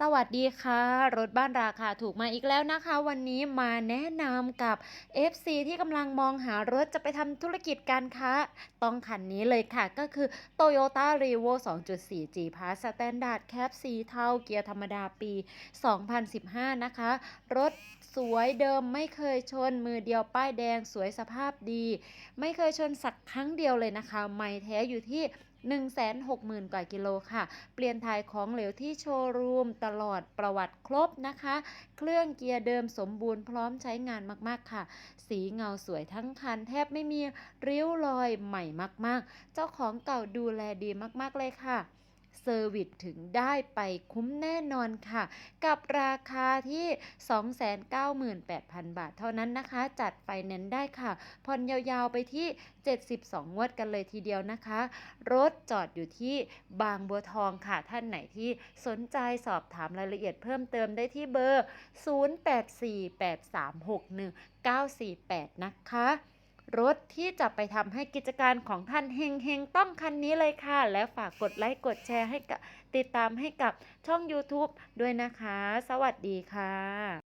สวัสดีค่ะ รถบ้านราคาถูกมาอีกแล้วนะคะ วันนี้มาแนะนำกับ FC ที่กำลังมองหารถจะไปทำธุรกิจการค้า ต้องคันนี้เลยค่ะ ก็คือ Toyota r e v o 2.4 G Pass Standard Cab สีเทาเกียร์ธรรมดาปี 2015 นะคะ รถสวยเดิมไม่เคยชนมือเดียวป้ายแดงสวยสภาพดี ไม่เคยชนสักครั้งเดียวเลยนะคะ ไม่แท้อยู่ที่ 160,000 กว่ากิโลค่ะ เปลี่ยนถ่ายของเหลวที่โชว์รูมตลอดประวัติครบนะคะ เครื่องเกียร์เดิมสมบูรณ์พร้อมใช้งานมากๆค่ะ สีเงาสวยทั้งคัน แทบไม่มีริ้วรอยใหม่มากๆ เจ้าของเก่าดูแลดีมากๆเลยค่ะ เซอร์วิสถึงได้ไปคุ้มแน่นอนค่ะ กับราคาที่ 298,000 บาทเท่านั้นนะคะ จัดไฟแนนซ์ได้ค่ะผ่อนยาวๆไปที่ 72 งวดกันเลยทีเดียวนะคะ รถจอดอยู่ที่บางบัวทองค่ะ ท่านไหนที่สนใจสอบถามรายละเอียดเพิ่มเติมได้ที่เบอร์ 0848361948 นะคะ รถที่จะไปทำให้กิจการของท่านเฮงๆ ต้องคันนี้เลยค่ะ และฝากกดไลค์กดแชร์ให้กับติดตามให้กับช่อง YouTube ด้วยนะคะ สวัสดีค่ะ